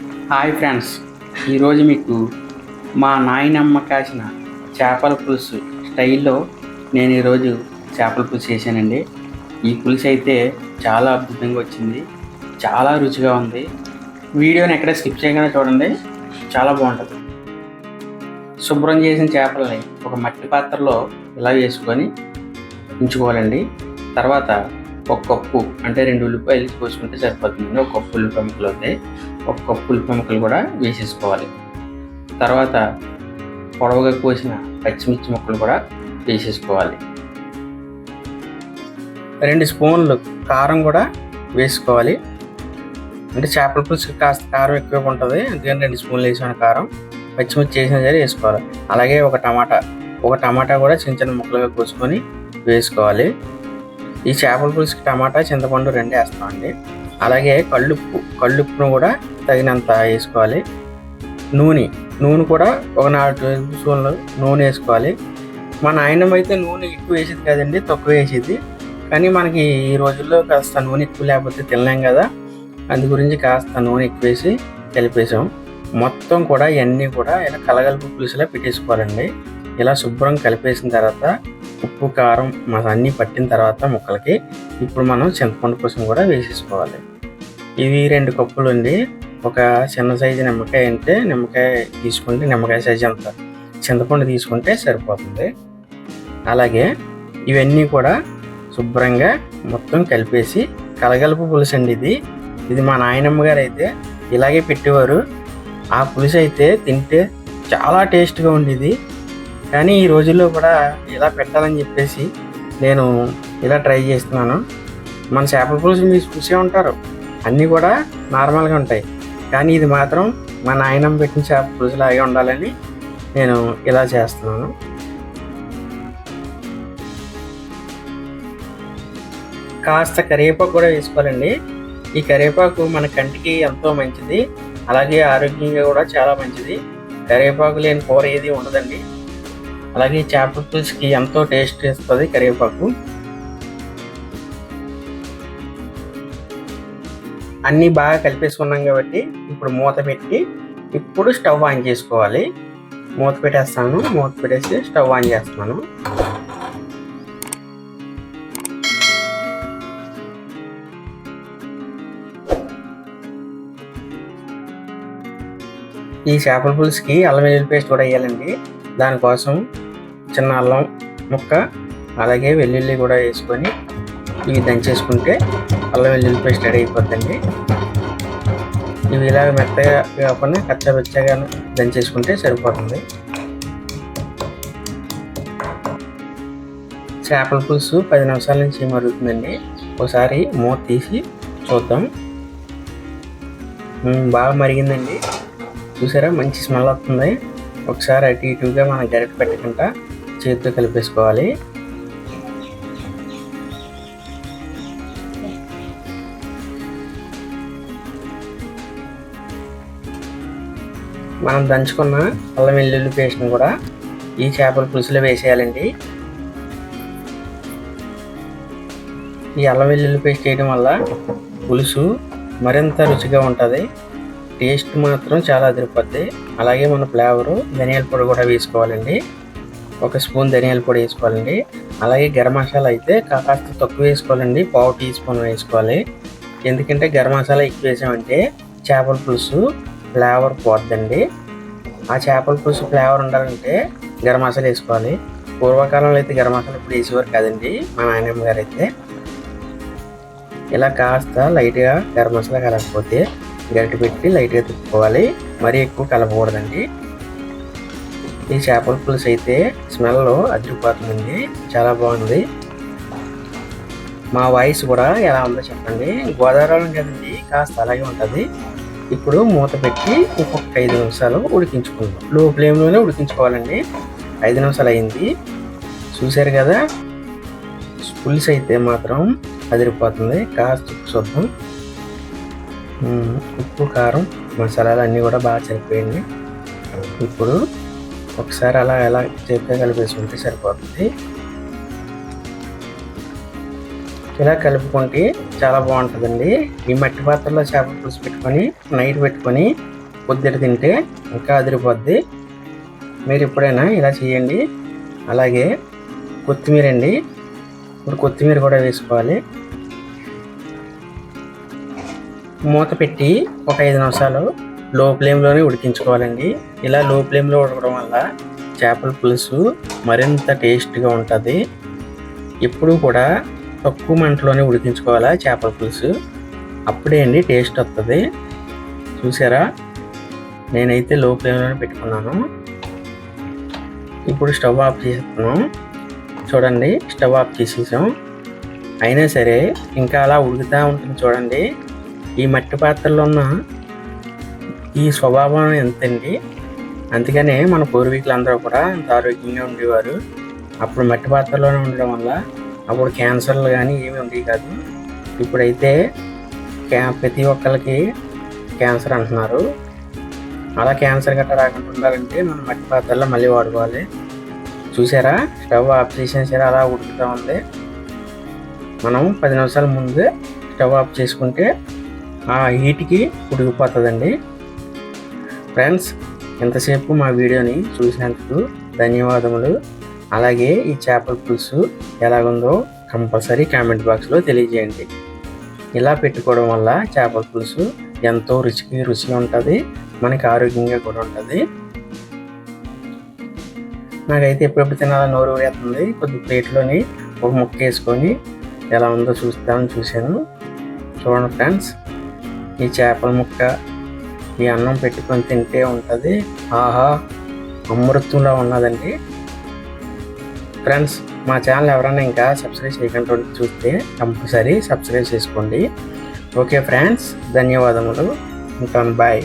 Hi friends ఈరోజు మీకు మా నాయనమ్మ కాసిన చేపల పులుసు స్టైల్లో నేను ఈరోజు చేపల పులుసు చేశానండి. ఈ పులుసు అయితే చాలా అద్భుతంగా వచ్చింది చాలా రుచిగా ఉంది. వీడియోని ఎక్కడ స్కిప్ చేయకుండా చూడండి చాలా బాగుంటుంది. శుభ్రం చేసిన చేపలని ఒక మట్టి పాత్రలో ఇలా వేసుకొని ఉంచుకోవాలండి. తర్వాత ఒక కప్పు అంటే రెండు ఉల్లిపాయలు కోసుకుంటే సరిపోతుంది. ఒక కప్పు ఉల్లిపాయ ముక్కలు అవుతాయి ఒక కప్పు ఉల్లిపాయ ముక్కలు కూడా వేసేసుకోవాలి. తర్వాత పొడవుగా కోసిన పచ్చిమిర్చి ముక్కలు కూడా వేసేసుకోవాలి. రెండు స్పూన్లు కారం కూడా వేసుకోవాలి. అంటే చేపల పులుసు కాస్త కారం ఎక్కువ ఉంటుంది. అందుకని రెండు స్పూన్లు వేసాను కారం. పచ్చిమిర్చి వేసిన సరే వేసుకోవాలి. అలాగే ఒక టమాటా ఒక టమాటా కూడా చిన్న చిన్న ముక్కలుగా కోసుకొని వేసుకోవాలి. ఈ చేపల పులుసుకి టమాటా చింతపండు రెండు వేస్తామండి. అలాగే కళ్ళుప్పు కళ్ళుప్పును కూడా తగినంత వేసుకోవాలి. నూనె నూనె కూడా ఒక నాలుగు టేబుల్ స్పూన్లు నూనె వేసుకోవాలి. మా నాయనమ్మ అయితే నూనె ఎక్కువ వేసేది కదండి తక్కువ వేసేది. కానీ మనకి ఈ రోజుల్లో కాస్త నూనె ఎక్కువ లేకపోతే తినలేం కదా. అందు గురించి కాస్త నూనె ఎక్కువ వేసి కలిపేసాం. మొత్తం కూడా ఇవన్నీ కూడా ఇలా కలగలుపు పులుసులా పెట్టేసుకోవాలండి. ఇలా శుభ్రం కలిపేసిన తర్వాత ఉప్పు కారం అన్నీ పట్టిన తర్వాత ముక్కలకి ఇప్పుడు మనం చింతపండు పులుసును కూడా వేసేసుకోవాలి. ఇవి రెండు కప్పులు అండి ఒక చిన్న సైజు నిమ్మకాయ అంటే నిమ్మకాయ తీసుకుంటే నిమ్మకాయ సైజు అంత చింతపండు తీసుకుంటే సరిపోతుంది. అలాగే ఇవన్నీ కూడా శుభ్రంగా మొత్తం కలిపేసి కలగలుపు పులుసు అండి ఇది. ఇది మా నాయనమ్మ గారు అయితే ఇలాగే పెట్టేవారు. ఆ పులుసు అయితే తింటే చాలా టేస్ట్గా ఉండేది. కానీ ఈ రోజుల్లో కూడా ఇలా పెట్టాలని చెప్పేసి నేను ఇలా ట్రై చేస్తున్నాను. మన చేపల పులుసు మీరు చూసే ఉంటారు. అన్నీ కూడా నార్మల్గా ఉంటాయి. కానీ ఇది మాత్రం మా నాయనం పెట్టిన చేపల పులుసు లాగే ఉండాలని నేను ఇలా చేస్తున్నాను. కాస్త కరివేపాకు కూడా వేసుకోవాలండి. ఈ కరివేపాకు మన కంటికి ఎంతో మంచిది. అలాగే ఆరోగ్యంగా కూడా చాలా మంచిది. కరివేపాకు లేని కూర ఏది ఉండదండి. అలాగే చేపల పులుసుకి ఎంతో టేస్ట్ ఇస్తుంది కరివేపాకు. అన్నీ బాగా కలిపేసుకున్నాం కాబట్టి ఇప్పుడు మూత పెట్టి ఇప్పుడు స్టవ్ ఆన్ చేసుకోవాలి. మూత పెట్టేస్తాను. మూత పెట్టేసి స్టవ్ ఆన్ చేస్తున్నాను. ఈ చేపల పులుసుకి అల్లం వెల్లుల్లి పేస్ట్ కూడా వేయాలండి. దానికోసం చిన్న అల్లం ముక్క అలాగే వెల్లుల్లి కూడా వేసుకొని ఇవి దంచేసుకుంటే అల్లం వెల్లుల్లి పేస్ట్ రెడీ అయిపోద్దండి. ఇవి ఇలా మెత్తగా కాకుండా కచ్చబెచ్చగా దంచేసుకుంటే సరిపోతుంది. చేపల పులుసు పది నిమిషాల నుంచి మరుగుతుందండి ఒకసారి మూత తీసి చూద్దాం. బాగా మరిగిందండి. చూసారా? మంచి స్మెల్ వస్తుంది. ఒకసారి అటు ఇటుగా మనం గరిట పెట్టకుండా చేతితో కలిపేసుకోవాలి. మనం దంచుకున్న అల్లం వెల్లుల్లి పేస్ట్ని కూడా ఈ చేపల పులుసులో వేసేయాలండి. ఈ అల్లం వెల్లుల్లి పేస్ట్ చేయడం వల్ల పులుసు మరింత రుచిగా ఉంటుంది. టేస్ట్ మాత్రం చాలా అదిరిపోద్ది. అలాగే మన ఫ్లేవరు ధనియాల పొడి కూడా వేసుకోవాలండి. ఒక స్పూన్ ధనియాల పొడి వేసుకోవాలండి. అలాగే గరం మసాలా అయితే కాస్త తక్కువ వేసుకోవాలండి. పావు టీ స్పూన్ వేసుకోవాలి. ఎందుకంటే గరం మసాలా ఎక్కువ వేసామంటే చేపల పులుసు ఫ్లేవర్ పోద్దండి. ఆ చేపల పులుసు ఫ్లేవర్ ఉండాలంటే గరం మసాలా వేసుకోవాలి. పూర్వకాలంలో అయితే గరం మసాలా ఇప్పుడు వేసేవారు కదండి. మా నాయనమ్మ గారు అయితే. ఇలా కాస్త లైట్గా గరం మసాలా కలగకపోతే గరిటె పెట్టి లైట్గా తిప్పుకోవాలి. మరీ ఎక్కువ కలపకూడదండి. ఈ చేపల పులుసు అయితే స్మెల్ అదిరిపోతుందండి. చాలా బాగుంది. మా వాయిస్ కూడా ఎలా ఉందో చెప్పండి. గోదావరి కదండి కాస్త అలాగే ఉంటుంది. ఇప్పుడు మూత పెట్టి ఇంకొక ఐదు నిమిషాలు ఉడికించుకుందాం. లో ఫ్లేమ్లోనే ఉడికించుకోవాలండి. ఐదు నిమిషాలు అయింది. చూశారు కదా పులుసు అయితే మాత్రం అదిరిపోతుంది. కాస్త ఉప్పు చూద్దాం. ఉప్పు కారం మసాలాలు అన్నీ కూడా బాగా సరిపోయింది. ఇప్పుడు ఒకసారి అలా ఎలా చేతితో కలిపేసుకుంటే సరిపోతుంది. ఇలా కలుపుకుంటే చాలా బాగుంటుందండి. ఈ మట్టి పాత్రలో చేప పులుసు పెట్టుకొని నైట్ పెట్టుకొని పొద్దుట తింటే ఇంకా అదిరిపోద్ది. మీరు ఎప్పుడైనా ఇలా చేయండి. అలాగే కొత్తిమీర అండి. ఇప్పుడు కొత్తిమీర కూడా వేసుకోవాలి. మూత పెట్టి ఒక ఐదు నిమిషాలు లో ఫ్లేమ్లోనే ఉడికించుకోవాలండి. ఇలా లో ఫ్లేమ్లో ఉడకడం వల్ల చేపల పులుసు మరింత టేస్ట్గా ఉంటుంది. ఎప్పుడు కూడా తక్కువ మంటలోనే ఉడికించుకోవాలా చేపల పులుసు. అప్పుడే అండి టేస్ట్ వస్తుంది చూసారా? నేనైతే లో ఫ్లేమ్లోనే పెట్టుకున్నాను. ఇప్పుడు స్టవ్ ఆఫ్ చేస్తున్నాం చూడండి స్టవ్ ఆఫ్ చేసేసాం. అయినా సరే ఇంకా అలా ఉడుకుతూ ఉంటుంది చూడండి. ఈ మట్టి పాత్రలో ఉన్న ఈ స్వభావం ఎంతండి? అందుకనే మన పూర్వీకులందరూ కూడా అంత ఆరోగ్యంగా ఉండేవారు. అప్పుడు మట్టి పాత్రలోనే ఉండడం వల్ల అప్పుడు క్యాన్సర్లు కానీ ఏమి ఉండేవి కాదు. ఇప్పుడైతే క్యా ప్రతి ఒక్కరికి క్యాన్సర్ అంటున్నారు. అలా క్యాన్సర్ గట్రా రాకుండా ఉండాలంటే మనం మట్టి పాత్రలో మళ్ళీ వాడుకోవాలి. చూసారా? స్టవ్ ఆఫ్ చేసేసారా? అలా ఉడుకుతూ ఉంది. మనం పది నిమిషాల ముందే స్టవ్ ఆఫ్ చేసుకుంటే ఆ హీట్కి ఉడికిపోతుందండి ఫ్రెండ్స్ ఇంతసేపు మా వీడియోని చూసినందుకు ధన్యవాదములు. అలాగే ఈ చేపల పులుసు ఎలాగుందో కంపల్సరీ కామెంట్ బాక్స్లో తెలియజేయండి. ఇలా పెట్టుకోవడం వల్ల చేపల పులుసు ఎంతో రుచికి రుచిగా ఉంటుంది మనకి ఆరోగ్యంగా కూడా ఉంటుంది. నాకైతే ఎప్పుడెప్పుడు తినాలని నోరు వేస్తుంది కొద్ది ప్లేట్లోని ఒక ముక్క వేసుకొని ఎలా ఉందో చూస్తామని చూశాను. చూడండి ఫ్రెండ్స్ ఈ చేపల ముక్క ఈ అన్నం పెట్టుకొని తింటే ఉంటుంది. ఆహా అమృతంలో ఉన్నదండి. ఫ్రెండ్స్ మా ఛానల్ ఎవరైనా ఇంకా సబ్స్క్రైబ్ చేయకుండా చూస్తే కంపల్సరీ సబ్స్క్రైబ్ చేసుకోండి. ఓకే ఫ్రెండ్స్ ధన్యవాదములు. ఉంటాను బాయ్.